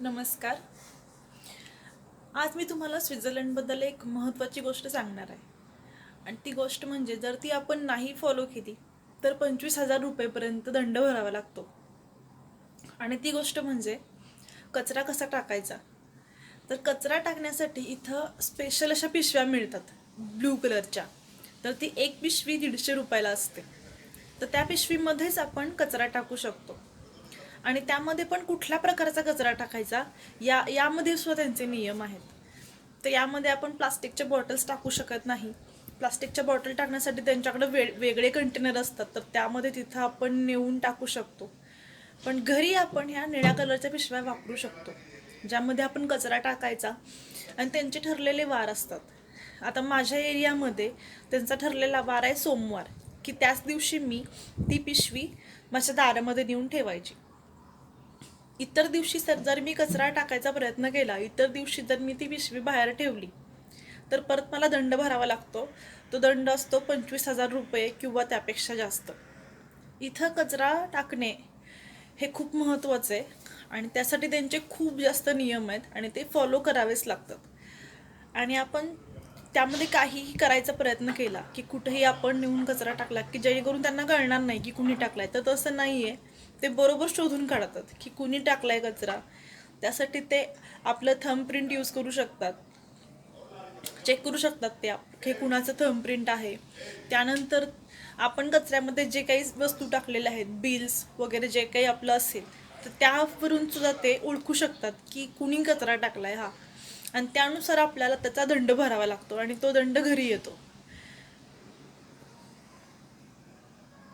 नमस्कार. आज मी तुम्हाला स्वित्झर्लंडबद्दल एक महत्त्वाची गोष्ट सांगणार आहे. आणि ती गोष्ट म्हणजे जर ती आपण नाही फॉलो केली तर पंचवीस हजार रुपयेपर्यंत दंड भरावा लागतो. आणि ती गोष्ट म्हणजे कचरा कसा टाकायचा? तर कचरा टाकण्यासाठी इथं स्पेशल अशा पिशव्या मिळतात ब्लू कलरच्या तर ती एक पिशवी दीडशे रुपयाला असते. तर त्या पिशवीमध्येच आपण कचरा टाकू शकतो. आणि त्यामध्ये पण कुठल्या प्रकारचा कचरा टाकायचा? या यामध्ये सुद्धा त्यांचे नियम आहेत. तर यामध्ये आपण प्लास्टिकच्या बॉटल्स टाकू शकत नाही. प्लास्टिकच्या बॉटल टाकण्यासाठी त्यांच्याकडे वे वेगळे कंटेनर असतात. तर त्यामध्ये तिथं आपण नेऊन टाकू शकतो. पण घरी आपण ह्या निळ्या कलरच्या पिशव्या वापरू शकतो. ज्यामध्ये आपण कचरा टाकायचा आणि त्यांचे ठरलेले वार असतात. आता माझ्या एरियामध्ये त्यांचा ठरलेला वार आहे सोमवार. की त्याच दिवशी मी ती पिशवी माझ्या दारामध्ये नेऊन ठेवायची. इतर दिवशी सर जर मी कचरा टाकायचा प्रयत्न केला इतर दिवशी जर मी ती पिशवी बाहेर ठेवली तर परत मला दंड भरावा लागतो. तो दंड असतो पंचवीस हजार रुपये किंवा त्यापेक्षा जास्त. इथं कचरा टाकणे हे खूप महत्त्वाचं आहे आणि त्यासाठी त्यांचे खूप जास्त नियम आहेत आणि ते फॉलो करावेच लागतात. आणि आपण त्यामध्ये काहीही करायचा प्रयत्न केला की कुठेही आपण नेऊन कचरा टाकला की जेणेकरून त्यांना कळणार नाही की कुणी टाकलाय तर तसं नाही आहे ते बरोबर शोधून काढतात की कुणी टाकलाय कचरा. त्यासाठी ते आपलं थंब प्रिंट यूज करू शकतात. चेक करू शकतात ते आप- हे कुणाचं थंबप्रिंट आहे. त्यानंतर आपण कचऱ्यामध्ये जे काही वस्तू टाकलेल्या आहेत बिल्स वगैरे जे काही आपलं असेल तर त्यावरून सुद्धा ते ओळखू शकतात की कुणी कचरा टाकलाय हा. आणि त्यानुसार आपल्याला त्याचा दंड भरावा लागतो आणि तो दंड घरी येतो.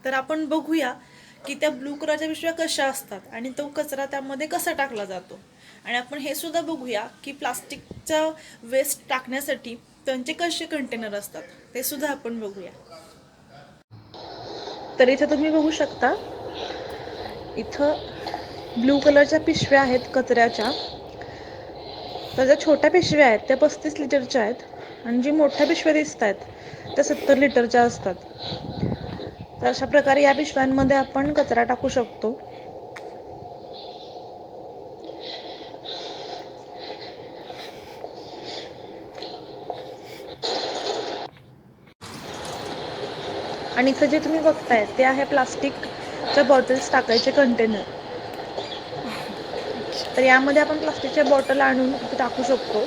तर आपण बघूया की त्या ब्लू कलरच्या पिशव्या कशा असतात आणि तो कचरा त्यामध्ये कसा टाकला जातो. आणि आपण हे सुद्धा बघूया की प्लास्टिकचा वेस्ट टाकण्यासाठी त्यांचे कसे कंटेनर असतात ते सुद्धा आपण बघूया. तर इथे तुम्ही बघू शकता इथं ब्लू कलरच्या पिशव्या आहेत कचऱ्याच्या. तर ज्या छोट्या पिशव्या आहेत त्या पस्तीस लिटरच्या आहेत आणि जी मोठ्या पिशव्या दिसत आहेत त्या सत्तर लिटरच्या असतात. तर अशा प्रकारे या पिशव्यांमध्ये आपण कचरा टाकू शकतो. आणि इथं जे तुम्ही बघताय ते आहे प्लास्टिकच्या बॉटल्स टाकायचे कंटेनर तर यामध्ये आपण प्लास्टिकच्या बॉटल आणून टाकू शकतो.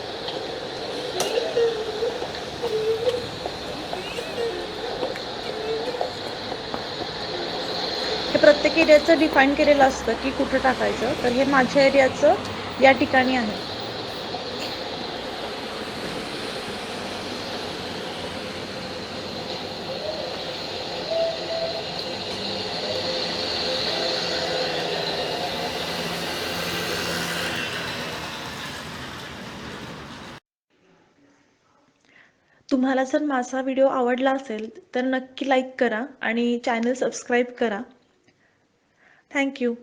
हे प्रत्येक एरियाचं डिफाईन केलेलं असतं की कुठं टाकायचं. तर हे माझ्या एरियाचं या ठिकाणी आहे. तुम्हाला जर माझा व्हिडिओ आवडला असेल तर नक्की लाईक करा आणि चॅनल सबस्क्राईब करा. Thank you.